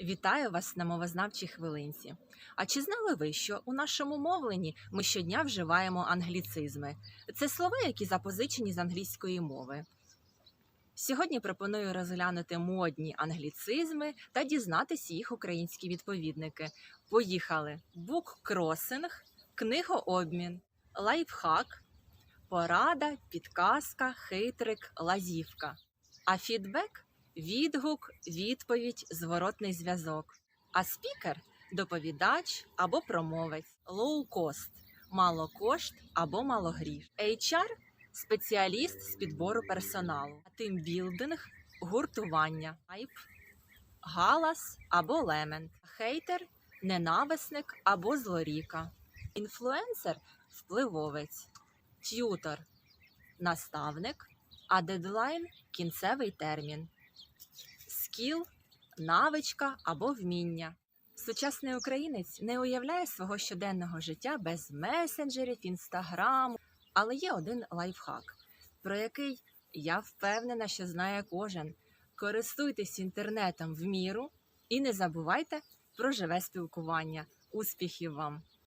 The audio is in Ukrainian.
Вітаю вас на мовознавчій хвилинці. А чи знали ви, що у нашому мовленні ми щодня вживаємо англіцизми? Це слова, які запозичені з англійської мови. Сьогодні пропоную розглянути модні англіцизми та дізнатися їх українські відповідники. Поїхали: буккросинг, книгообмін, лайфхак, порада, підказка, хитрик, лазівка. А фідбек відгук, відповідь, зворотний зв'язок. А спікер доповідач або промовець, лоу-кост, малокошт або малогріш. HR спеціаліст з підбору персоналу, тимбілдинг, гуртування, айп, галас або лемент, хейтер, ненависник або злоріка, інфлюенсер впливовець, т'ютор наставник, а дедлайн кінцевий термін скіл, навичка або вміння. Сучасний українець не уявляє свого щоденного життя без месенджерів, інстаграму, але є один лайфхак, про який я впевнена, що знає кожен. Користуйтесь інтернетом в міру і не забувайте про живе спілкування. Успіхів вам!